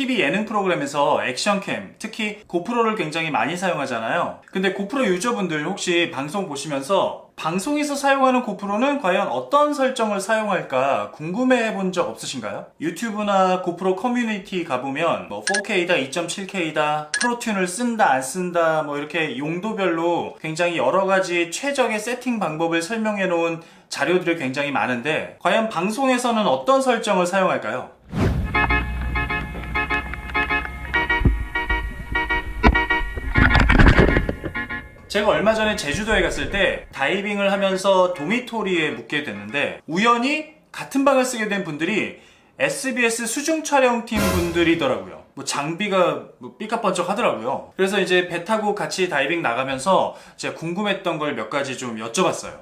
TV 예능 프로그램에서 액션캠, 특히 고프로를 굉장히 많이 사용하잖아요. 근데 고프로 유저분들 혹시 방송 보시면서 방송에서 사용하는 고프로는 과연 어떤 설정을 사용할까 궁금해 본 적 없으신가요? 유튜브나 고프로 커뮤니티 가보면 뭐 4K다, 2.7K다, 프로튠을 쓴다, 안 쓴다, 뭐 이렇게 용도별로 굉장히 여러 가지 최적의 세팅 방법을 설명해 놓은 자료들이 굉장히 많은데 과연 방송에서는 어떤 설정을 사용할까요? 제가 얼마 전에 제주도에 갔을 때 다이빙을 하면서 도미토리에 묵게 됐는데 우연히 같은 방을 쓰게 된 분들이 SBS 수중 촬영팀 분들이더라고요. 뭐 장비가 뭐 삐까뻔쩍 하더라고요. 그래서 이제 배 타고 같이 다이빙 나가면서 제가 궁금했던 걸 몇 가지 좀 여쭤봤어요.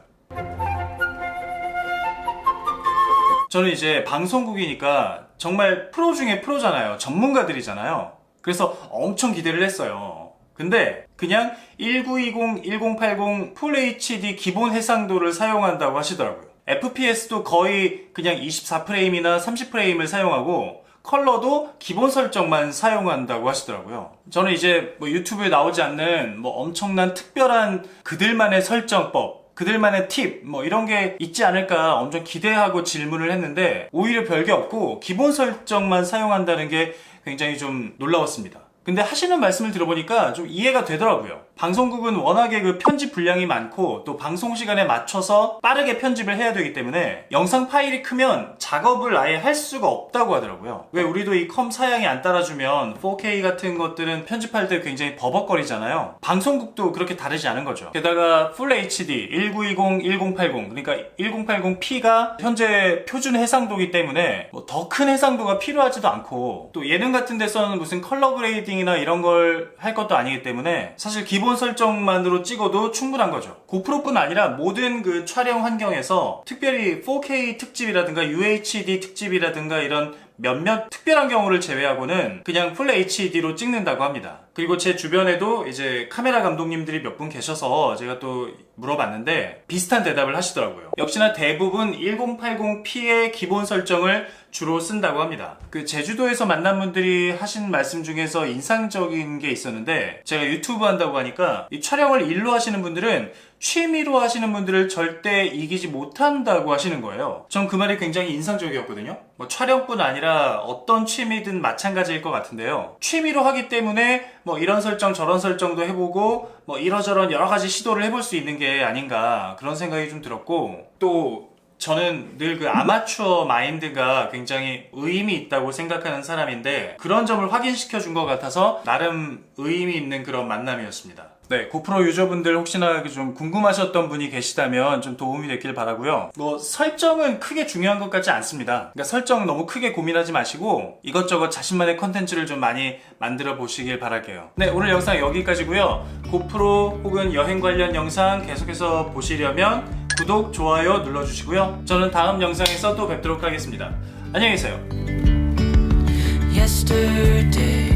저는 이제 방송국이니까 정말 프로 중에 프로잖아요. 전문가들이잖아요. 그래서 엄청 기대를 했어요. 근데 그냥 1920, 1080풀 HD 기본 해상도를 사용한다고 하시더라고요. FPS도 거의 그냥 24프레임이나 30프레임을 사용하고 컬러도 기본 설정만 사용한다고 하시더라고요. 저는 이제 뭐 유튜브에 나오지 않는 뭐 엄청난 특별한 그들만의 설정법, 그들만의 팁, 뭐 이런 게 있지 않을까 엄청 기대하고 질문을 했는데 오히려 별게 없고 기본 설정만 사용한다는 게 굉장히 좀 놀라웠습니다. 근데 하시는 말씀을 들어보니까 좀 이해가 되더라고요. 방송국은 워낙에 그 편집 분량이 많고 또 방송 시간에 맞춰서 빠르게 편집을 해야 되기 때문에 영상 파일이 크면 작업을 아예 할 수가 없다고 하더라고요. 왜 우리도 이 컴 사양이 안 따라주면 4K 같은 것들은 편집할 때 굉장히 버벅거리잖아요. 방송국도 그렇게 다르지 않은 거죠. 게다가 풀 HD 1920, 1080 그러니까 1080p가 현재 표준 해상도기 때문에 뭐 더 큰 해상도가 필요하지도 않고 또 예능 같은 데서는 무슨 컬러 그레이딩 이나 이런 걸 할 것도 아니기 때문에 사실 기본 설정만으로 찍어도 충분한 거죠. 고프로뿐 아니라 모든 그 촬영 환경에서 특별히 4K 특집이라든가 UHD 특집이라든가 이런 몇몇 특별한 경우를 제외하고는 그냥 풀 HD로 찍는다고 합니다. 그리고 제 주변에도 이제 카메라 감독님들이 몇 분 계셔서 제가 또 물어봤는데 비슷한 대답을 하시더라고요. 역시나 대부분 1080p의 기본 설정을 주로 쓴다고 합니다. 그 제주도에서 만난 분들이 하신 말씀 중에서 인상적인 게 있었는데 제가 유튜브 한다고 하니까 이 촬영을 일로 하시는 분들은 취미로 하시는 분들을 절대 이기지 못한다고 하시는 거예요. 전 그 말이 굉장히 인상적이었거든요. 뭐 촬영뿐 아니라 어떤 취미든 마찬가지일 것 같은데요. 취미로 하기 때문에 뭐 이런 설정 저런 설정도 해보고 뭐 이러저런 여러 가지 시도를 해볼 수 있는 게 아닌가 그런 생각이 좀 들었고 또 저는 늘 그 아마추어 마인드가 굉장히 의미 있다고 생각하는 사람인데 그런 점을 확인시켜 준 것 같아서 나름 의미 있는 그런 만남이었습니다. 네, 고프로 유저분들 혹시나 좀 궁금하셨던 분이 계시다면 좀 도움이 됐길 바라고요. 뭐 설정은 크게 중요한 것 같지 않습니다. 그러니까 설정 너무 크게 고민하지 마시고 이것저것 자신만의 컨텐츠를 좀 많이 만들어 보시길 바랄게요. 네, 오늘 영상 여기까지고요. 고프로 혹은 여행 관련 영상 계속해서 보시려면 구독, 좋아요 눌러주시고요. 저는 다음 영상에서 또 뵙도록 하겠습니다. 안녕히 계세요. Yesterday